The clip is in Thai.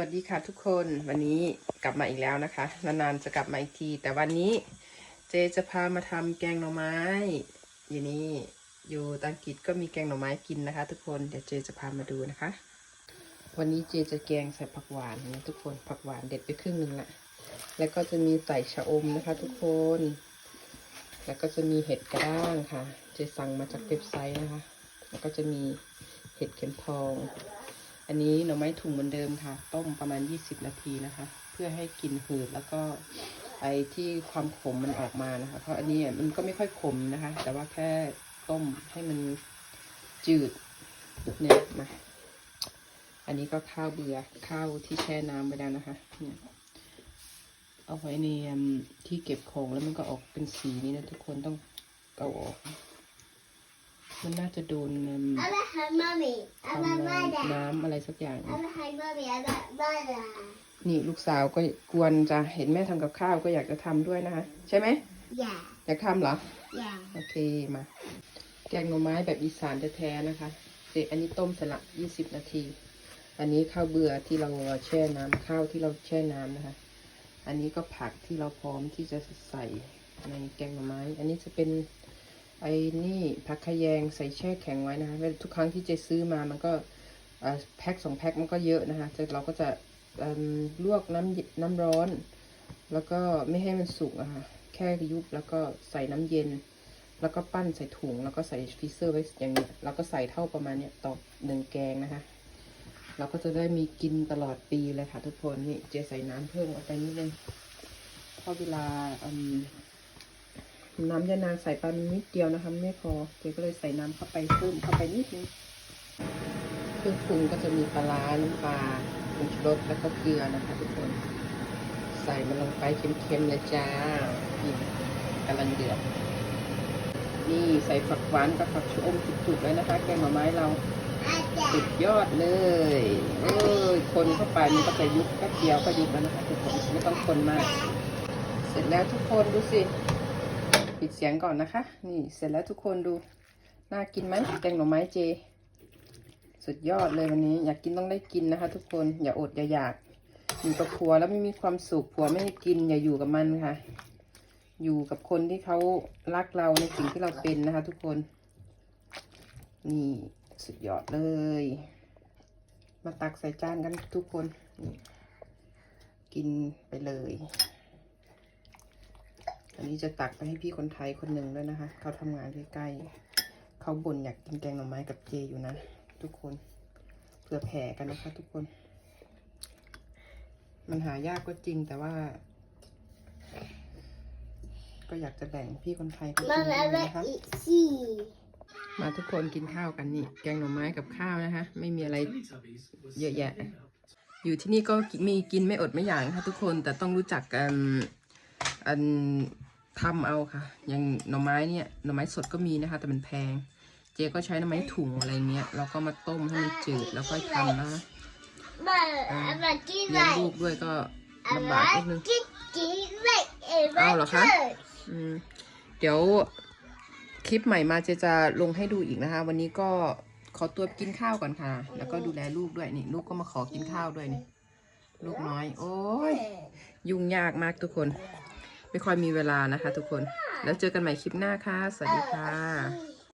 วัสดีค่ะทุกคนวันนี้กลับมาอีกแล้วนะคะ นานๆจะกลับมาอีกที แต่วันนี้เจจะพามาทำแกงหน่อไม้อยู่นี่อยู่ตังกิจก็มีแกงหน่อไม้กินนะคะ ทุกคนเดี๋ยวเจจะพามาดูนะคะ วันนี้เจจะแกงใส่ผักหวานนะทุกคนผักหวานเด็ดไปครึ่งหนึ่งละแล้วก็จะมีใส่ชะอมนะคะ ทุกคน แล้วก็จะมีเห็ดกระด้างค่ะ เจสั่งมาจากเว็บไซต์นะคะ แล้วก็จะมีเห็ดเข็มทอง อันนี้หน่อไม้ถุงเหมือนเดิมค่ะ ต้มประมาณ 20 นาทีนะคะ เพื่อให้กลิ่นหืดแล้วก็ไอที่ความขมมันออกมานะคะ เพราะอันนี้มันก็ไม่ค่อยขมนะคะ แต่ว่าแค่ต้มให้มันจืดเนี่ยมาอันนี้ก็ข้าวเบือข้าวที่แช่น้ำไปแล้วนะคะ เนี่ยเอาไว้ในที่เก็บของแล้วมันก็ออกเป็นสีนี้นะทุกคนต้องเอาออก มันน่าจะโดนอืม Alla här mommy. ทำ Alla น้ vad ำน้ำอะไรสักอย่าง Alla här mommy. Alla vad นี่ลูกสาวก็กวนจะเห็นแม่ทำกับข้าวก็อยากจะทำด้วยนะคะ ใช่ไหม Ja. อยากทำเหรอ Ja. โอเคมา แกงหน่อไม้แบบอีสานแท้ๆนะคะเด็อันนี้ต้มเสร็จละ20 นาที อันนี้ข้าวเบื่อที่เราแช่น้ำข้าวที่เราแช่น้ำนะคะ อันนี้ก็ผักที่เราพร้อมที่จะใส่ในแกงหน่อไม้ อันนี้จะเป็น ไอ้นี่ผักขยงใส่แช่แข็งไว้นะคะทุกครั้งที่เจซื้อมามันก็แพ็คสองแพ็คมันก็เยอะนะคะแต่เราก็จะลวกน้ำน้ำร้อน แล้วก็ไม่ให้มันสุกอะคะแค่ยุบแล้วก็ใส่น้ำเย็น แล้วก็ปั้นใส่ถุง แล้วก็ใส่ฟรีเซอร์ไว้อย่างเนี้ยแล้วก็ใส่เท่าประมาณเนี้ยต่อหนึ่งแกงนะคะ เราก็จะได้มีกินตลอดปีเลยค่ะทุกคนนี่เจใส่น้ำเพิ่มออกไปนิดนึงเพราะเวลาอืม น้ำยานางใส่ไปมันนิดเดียวนะคะไม่พอเจก็เลยใส่น้ำเข้าไปเพิ่มเข้าไปนิดนึงเครื่องปรุงก็จะมีปลาร้าน้ำปลาผงชูรสแล้วก็เกลือนะคะทุกคน ใส่มันลงไปเค็มๆเลยจ้านี่กำลังเดือดนี่ใส่ฝักหวานกับฝักชะอมจุกๆเลยนะคะ แกงหน่อไม้เราสุดยอดเลยเอ้ยคนเข้าไปมันก็จะยุบแป๊บเดียวก็ยุบแล้วนะคะทุกคนไม่ต้องคนมาก เสร็จแล้วทุกคนดูสิ ปิดเสียงก่อนนะคะ นี่เสร็จแล้วทุกคนดู น่ากินไหมแกงหน่อไม้เจ สุดยอดเลยวันนี้ อยากกินต้องได้กินนะคะ ทุกคนอย่าอดอย่าอยากอยู่กับผัวแล้วไม่มีความสุขผัวไม่ให้กิน อย่าอยู่กับมันค่ะ อยู่กับคนที่เขารักเราในสิ่งที่เราเป็นนะคะ ทุกคน นี่สุดยอดเลย มาตักใส่จานกันทุกคนนี่กินไปเลย อันนี้จะตักไปให้พี่คนไทยคนหนึ่งด้วยนะคะ เขาทำงานใกล้ๆเขาบ่นอยากกินแกงหน่อไม้กับเจอยู่นะ ทุกคนเผื่อแผ่กันนะคะ ทุกคน มันหายากก็จริงแต่ว่า ก็อยากจะแบ่งพี่คนไทยเขากิน Mamma ด้วยนะคะ vad isi. มาทุกคนกินข้าวกันนี่ แกงหน่อไม้กับข้าวนะคะ ไม่มีอะไรเยอะแยะ อยู่ที่นี่ก็มีกินไม่อดไม่อยากนะคะทุกคนแต่ต้องรู้จักกันอัน ทำเอาค่ะ อย่างหน่อไม้เนี่ยหน่อไม้สดก็มีนะคะ แต่มันแพง เจ๊ก็ใช้หน่อไม้ถุงอะไรเงี้ยแล้วก็มาต้มให้มันจืดแล้วค่อยทำนะเลี้ยงลูกด้วยก็ลำบากนิดนึงเอาเหรอคะอืมเดี๋ยวคลิปใหม่มาเจจะลงให้ดูอีกนะคะ วันนี้ก็ขอตัวกินข้าวก่อนค่ะ แล้วก็ดูแลลูกด้วยนี่ ลูกก็มาขอกินข้าวด้วยนี่ ลูกน้อย โอ้ยยุ่งยากมากทุกคน ไม่ค่อยมีเวลานะคะ ทุกคน แล้วเจอกันใหม่คลิปหน้าค่ะ สวัสดีค่ะ